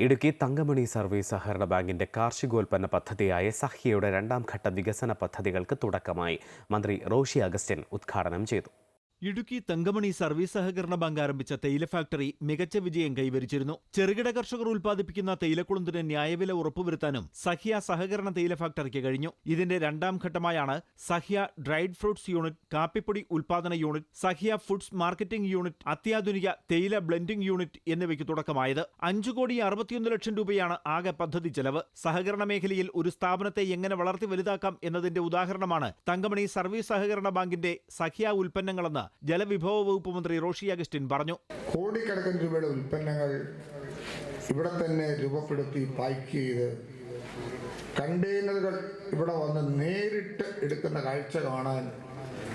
Idukki Thankamani service സഹകരണ ബാങ്കിന്റെ കാർഷികോൽപ്പന്ന പദ്ധതിയായ സഹ്യയുടെ രണ്ടാം ഘട്ട വികസന പദ്ധതികൾക്ക് തുടക്കമായി മന്ത്രി റോഷി അഗസ്റ്റിൻ ഉദ്ഘാടനം ചെയ്തു. ഇടുക്കി തങ്കമണി സർവീസ് സഹകരണ ബാങ്ക് ആരംഭിച്ച തേയില ഫാക്ടറി മികച്ച വിജയം കൈവരിച്ചിരുന്നു. ചെറുകിട കർഷകർ ഉൽപ്പാദിപ്പിക്കുന്ന തേയിലക്കുളന്തിന് ന്യായവില ഉറപ്പുവരുത്താനും സഹ്യ സഹകരണ തേയില ഫാക്ടറിക്ക് കഴിഞ്ഞു. ഇതിന്റെ രണ്ടാം ഘട്ടമായാണ് സഹ്യ ഡ്രൈഡ് ഫ്രൂട്ട്സ് യൂണിറ്റ് കാപ്പിപ്പൊടി ഉൽപ്പാദന unit Sahya foods marketing unit അത്യാധുനിക തേയില ബ്ലെൻഡിംഗ് യൂണിറ്റ് എന്നിവയ്ക്ക് തുടക്കമായത്. അഞ്ചു കോടി അറുപത്തിയൊന്ന് ലക്ഷം രൂപയാണ് ആകെ പദ്ധതി ചെലവ്. സഹകരണ മേഖലയിൽ ഒരു സ്ഥാപനത്തെ എങ്ങനെ വളർത്തി വലുതാക്കാം എന്നതിന്റെ ഉദാഹരണമാണ് തങ്കമണി സർവീസ് സഹകരണ ബാങ്കിന്റെ സഹ്യ ഉൽപ്പന്നങ്ങളെന്ന് ജലവിഭവ വകുപ്പ് മന്ത്രി റോഷി അഗസ്റ്റിൻ പറഞ്ഞു. കോടിക്കണക്കിന് രൂപയുടെ ഉൽപ്പന്നങ്ങൾ ഇവിടെ തന്നെ രൂപപ്പെടുത്തി പാക്ക് ചെയ്ത് കണ്ടെയ്നറുകൾ ഇവിടെ വന്ന് നേരിട്ട് എടുക്കുന്ന കാഴ്ച കാണാൻ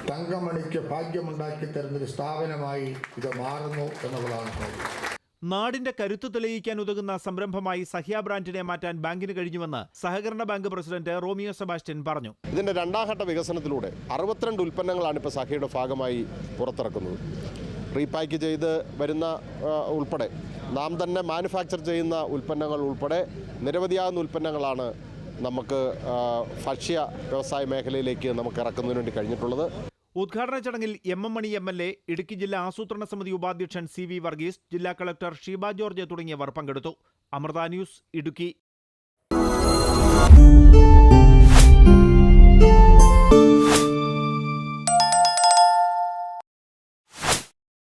തങ്കമണിക്ക് ഭാഗ്യമുണ്ടാക്കി തരുന്നൊരു സ്ഥാപനമായി ഇത് മാറുന്നു എന്നുള്ളതാണ് നാടിന്റെ കരുത്ത് തെളിയിക്കാൻ ഉതകുന്ന സംരംഭമായി സഹ്യ ബ്രാൻഡിനെ മാറ്റാൻ ബാങ്കിന് കഴിഞ്ഞുവെന്ന് സഹകരണ ബാങ്ക് പ്രസിഡന്റ് റോമിയോ സെബാസ്റ്റ്യൻ പറഞ്ഞു. ഇതിന്റെ രണ്ടാം ഘട്ട വികസനത്തിലൂടെ അറുപത്തിരണ്ട് ഉൽപ്പന്നങ്ങളാണ് ഇപ്പോൾ സഹയുടെ ഭാഗമായി പുറത്തിറക്കുന്നത്. റീപാക്ക് ചെയ്ത് വരുന്ന ഉൾപ്പെടെ നാം തന്നെ മാനുഫാക്ചർ ചെയ്യുന്ന ഉൽപ്പന്നങ്ങൾ ഉൾപ്പെടെ നിരവധിയാകുന്ന ഉൽപ്പന്നങ്ങളാണ് നമുക്ക് ഭക്ഷ്യ വ്യവസായ മേഖലയിലേക്ക് നമുക്ക് ഇറക്കുന്നതിന് വേണ്ടി കഴിഞ്ഞിട്ടുള്ളത്. ഉദ്ഘാടന ചടങ്ങിൽ M M Mani M L A Idukki ജില്ലാ ആസൂത്രണ സമിതി ഉപാധ്യക്ഷൻ സി വി വർഗീസ് ജില്ലാ കളക്ടർ ഷീബ ജോർജ് തുടങ്ങിയവർ പങ്കെടുത്തു. അമൃത ന്യൂസ് ഇടുക്കി.